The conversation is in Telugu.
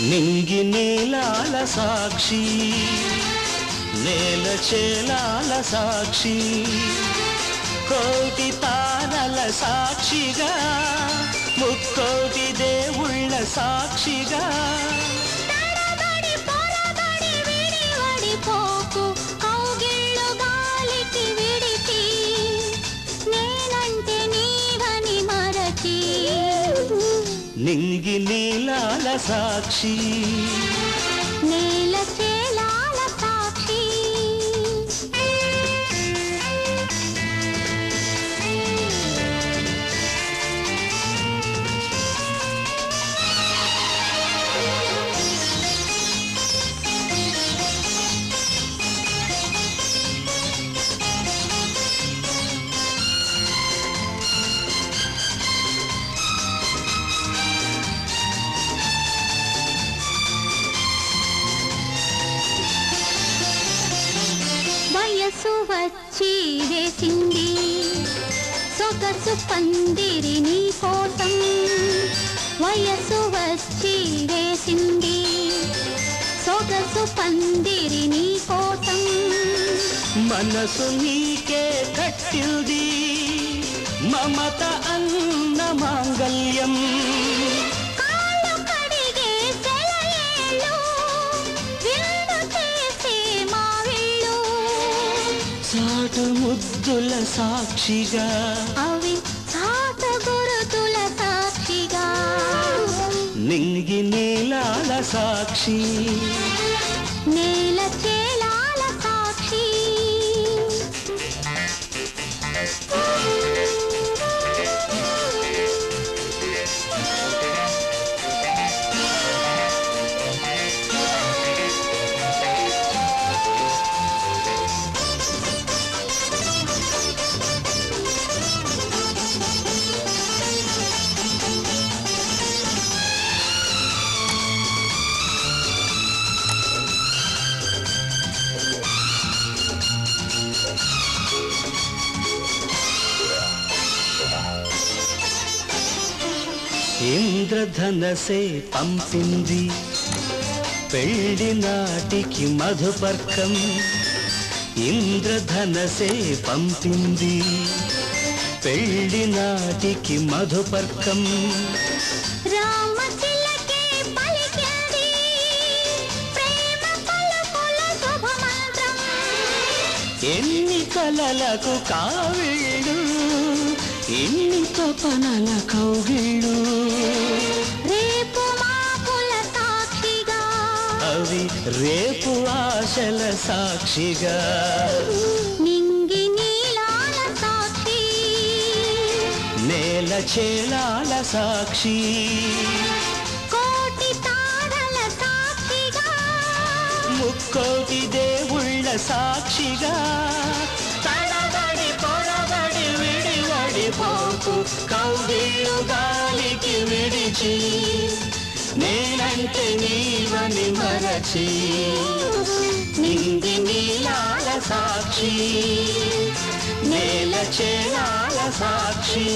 నింగి నీలాల సాక్షి నేల చేలాల సాక్షి కోటి తారల సాక్షిగా ముక్కోటి దేవుళ్ళ సాక్షిగా. పో నింగి నీలాల సాక్షి. నేల వచ్చి వేసింది. సొగసు పందిరి నీ కోసం వయసు వచ్చి వేసింది. సొగసు పందిరి నీ కోసం మనసు నీకే కట్టింది. మమత అన్న మాంగళ్యం చాటు ముద్దుల సాక్షిగా. అవి సాత గురుతుల సాక్షిగా. నింగి నీలాల సాక్షి. నేల ఇంద్రధనసే పంపింది. పెళ్ళి నాటికి మధుపర్కం ఇంద్రధనసే పంపింది. పెళ్ళి నాటికి మధుపర్కం ఎన్ని కలలకు కావిళ్ళు ఎన్ని తపనల కౌగిళ్ళు? రేపు మాపుల సాక్షిగా. అవి రేపు ఆశల సాక్షిగా. నింగి నీలాల సాక్షి. నేల చేలాల సాక్షి. కోటి తారల సాక్షిగా. ముక్కోటి దేవుళ్ళ సాక్షిగా. తడబడి విడివడి పోకు కౌగిళ్ళు గాలికి విడిచి నేనంటే నీవని మరచి నింది నీలాల సాక్షి నేల చేయాల సాక్షి.